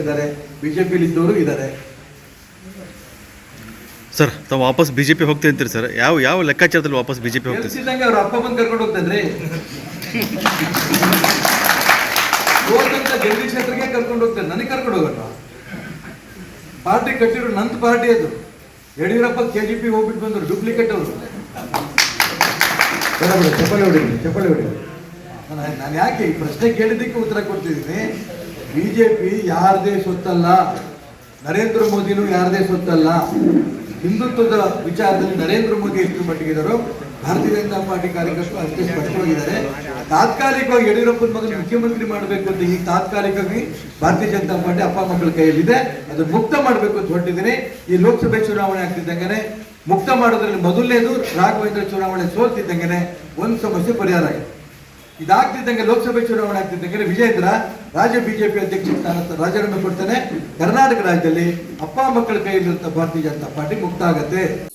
ಇದ್ದಾರೆ. ಬಿಜೆಪಿಲಿ ಇದ್ದವರು ಇದ್ದಾರೆ. ಸರ್ ತಾವು ವಾಪಸ್ ಬಿಜೆಪಿ ಹೋಗ್ತೀವಿ ಅಂತೀರಿ ಸರ್? ಯಾವ ಯಾವ ಲೆಕ್ಕಾಚಾರದಲ್ಲಿ ವಾಪಸ್ ಬಿಜೆಪಿ ಹೋಗ್ತೀವಿ ಎಲ್ಸಿದಂಗೆ ಅವ್ರ ಅಪ್ಪ ಬಂದು ಕರ್ಕೊಂಡು ಹೋಗ್ತದ್ರಿ. ಹೋದಂತ ಜಗದೀಶ್ ಕ್ಷೇತ್ರಕ್ಕೆ ಕರ್ಕೊಂಡು ಹೋಗ್ತಾರೆ ನನಗೆ ಕರ್ಕೊಂಡು ಹೋಗಲ್ಲ. ಪಾರ್ಟಿ ಕಟ್ಟಿರೋ ನಂತ ಪಾರ್ಟಿ ಅದು. ಯಡಿಯೂರಪ್ಪ ಕೆ ಜಿ ಪಿ ಹೋಗ್ಬಿಟ್ಟು ಬಂದರು ಡೂಪ್ಲಿಕೇಟ್ ಅವರು. ಚಪ್ಪಲಿ ಹೊಡಿರಿ ಚಪ್ಪಲಿ ನಾನು ನಾನು ಯಾಕೆ ಈ ಪ್ರಶ್ನೆ ಕೇಳಿದ್ದಕ್ಕೆ ಉತ್ತರ ಕೊಡ್ತಿದ್ದೀನಿ? ಬಿಜೆಪಿ ಯಾರದೇ ಸೊತ್ತಲ್ಲ, ನರೇಂದ್ರ ಮೋದಿನೂ ಯಾರದೇ ಸೊತ್ತಲ್ಲ, ಹಿಂದುತ್ವದ ವಿಚಾರದಲ್ಲಿ ನರೇಂದ್ರ ಮೋದಿ ಎಷ್ಟು ಮಟ್ಟಿಗಿದ್ದಾರೋ, ಭಾರತೀಯ ಜನತಾ ಪಾರ್ಟಿ ಕಾರ್ಯಕರ್ತರು ಅಷ್ಟೇ ಸ್ಪಷ್ಟವಾಗಿದ್ದಾರೆ. ತಾತ್ಕಾಲಿಕವಾಗಿ ಯಡಿಯೂರಪ್ಪನ ಮಗನ ಮುಖ್ಯಮಂತ್ರಿ ಮಾಡಬೇಕು ಅಂತ ಈ ತಾತ್ಕಾಲಿಕವಾಗಿ ಭಾರತೀಯ ಜನತಾ ಪಾರ್ಟಿ ಅಪ್ಪ ಮಕ್ಕಳ ಕೈಯಲ್ಲಿದೆ. ಅದು ಮುಕ್ತ ಮಾಡಬೇಕು ಅಂತ ಹೊರಟಿದ್ದೀನಿ. ಈ ಲೋಕಸಭೆ ಚುನಾವಣೆ ಆಗ್ತಿದ್ದಂಗೆ ಮುಕ್ತ ಮಾಡೋದ್ರಲ್ಲಿ ಮೊದಲನೇದು ರಾಘವೇಂದ್ರ ಚುನಾವಣೆ ಸೋಲ್ತಿದ್ದಂಗೆ ಒಂದು ಸಮಸ್ಯೆ ಪರಿಹಾರ ಆಗಿದೆ. ಇದಾಗ್ತಿದ್ದಂಗೆ ಲೋಕಸಭೆ ಚುನಾವಣೆ ಆಗ್ತಿದ್ದಂಗೆ ವಿಜೇಂದ್ರ ರಾಜ್ಯ ಬಿಜೆಪಿ ಅಧ್ಯಕ್ಷ ಸ್ಥಾನ ರಾಜೀನಾಮೆ ಕೊಡ್ತಾನೆ. ಕರ್ನಾಟಕ ರಾಜ್ಯದಲ್ಲಿ ಅಪ್ಪ ಮಕ್ಕಳ ಕೈಯಲ್ಲಿರುವಂತ ಭಾರತೀಯ ಜನತಾ ಪಾರ್ಟಿ ಮುಕ್ತ ಆಗತ್ತೆ